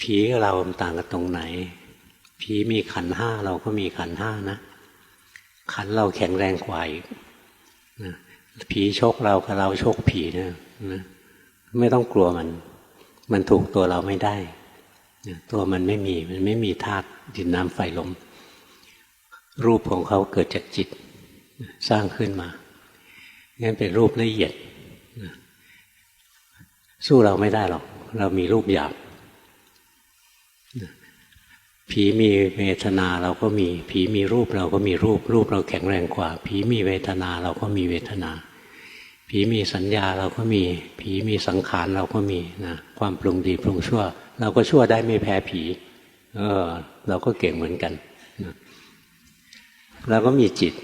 ผีกับเราต่างกันตรงไหน ผีมีขันห้าเราก็มีขันห้านะ ขันเราแข็งแรงกว่าอีกนะผีชกเรากับเราชกผีเนะนะไม่ต้องกลัวมัน มันถูกตัวเราไม่ได้ตัวมันไม่มี มันไม่มีธาตุดินน้ำไฟลม รูปของเขาเกิดจากจิต สร้างขึ้นมางั้นเป็นรูปละเอียด สู้เราไม่ได้หรอก เรามีรูปหยาบ ผีมีเวทนาเราก็มี ผีมีรูปเราก็มีรูป รูปเราแข็งแรงกว่า ผีมีเวทนาเราก็มีเวทนา ผีมีสัญญาเราก็มี ผีมีสังขารเราก็มีนะความปรุงดีปรุงชั่ว เราก็ชั่วได้ไม่แพ้ผี เออ เราก็เก่งเหมือนกันนะเราก็มีจิต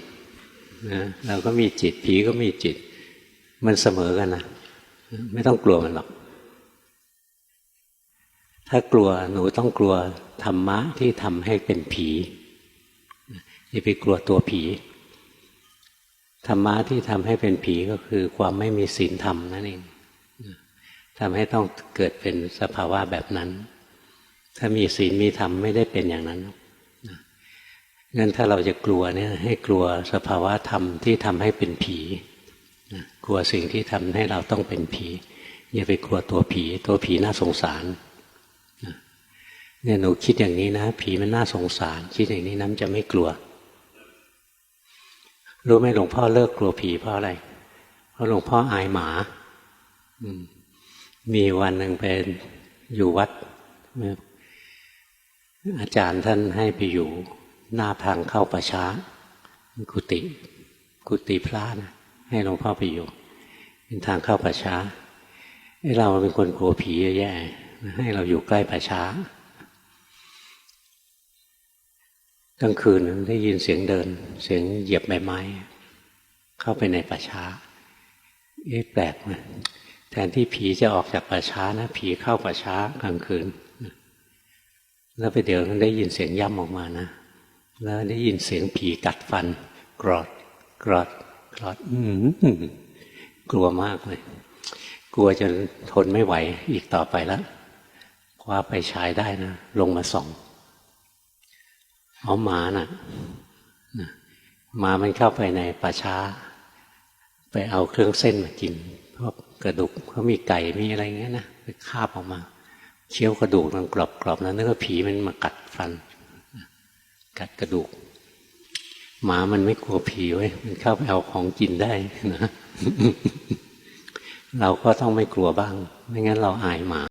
นะเราก็มีจิต ผีก็มีจิต มันเสมอกันนะไม่ต้องกลัวมันหรอก ถ้ากลัวหนูต้องกลัวธรรมะที่ทำให้เป็นผีอย่าไปกลัวตัวผีธรรมะที่ทำให้เป็นผีก็คือความไม่มีศีลธรรมนั่นเองทำให้ต้องเกิดเป็นสภาวะแบบนั้น ถ้ามีศีลมีธรรมไม่ได้เป็นอย่างนั้นงั้นถ้าเราจะกลัวเนี่ยให้กลัวสภาวะธรรมที่ทำให้เป็นผีกลัวสิ่งที่ทำให้เราต้องเป็นผีอย่าไปกลัวตัวผี ตัวผีน่าสงสาร เนี่ยหนูคิดอย่างนี้นะผีมันน่าสงสาร คิดอย่างนี้น้ำจะไม่กลัว รู้ไหมหลวงพ่อเลิกกลัวผีเพราะอะไร เพราะหลวงพ่ออายหมามีวันหนึ่งเป็นอยู่วัด อาจารย์ท่านให้ไปอยู่ หน้าทางเข้าประช้า กุฏิกุฏิพระนะให้หลวงพ่อไปอยู่ เป็นทางเข้าประช้าให้เราเป็นคนกลัวผีเยอะแย่ๆให้เราอยู่ใกล้ประช้า กลางคืนได้ยินเสียงเดิน เสียงเหยียบใบไม้ เข้าไปในป่าช้า เอ๊ะแปลกนะแทนที่ผีจะออกจากป่าช้านะ ผีเข้าป่าช้ากลางคืน แล้วไปเดี๋ยวได้ยินเสียงย่ำออกมานะ แล้วได้ยินเสียงผีกัดฟัน กรอด กรอด กรอด อืกลัวมากเลย กลัวจนทนไม่ไหวอีกต่อไปแล้วคว้าไปฉายได้นะ ลงมาส่อง เอาหมาน่ะหมามันเข้าไปในป่าช้า ไปเอาเครื่องเส้นมากินเพราะกระดูกเขามีไก่มีอะไรเงี้ยนะไปคาบออกมาเคี้ยวกระดูกมันกรอบกรอบแล้วนึกว่าผีมันมากัดฟัน กัดกระดูก หมามันไม่กลัวผีเว้ยมันเข้าไปเอาของกินได้นะเราก็ต้องไม่กลัวบ้าง ไม่งั้นเราอายหมา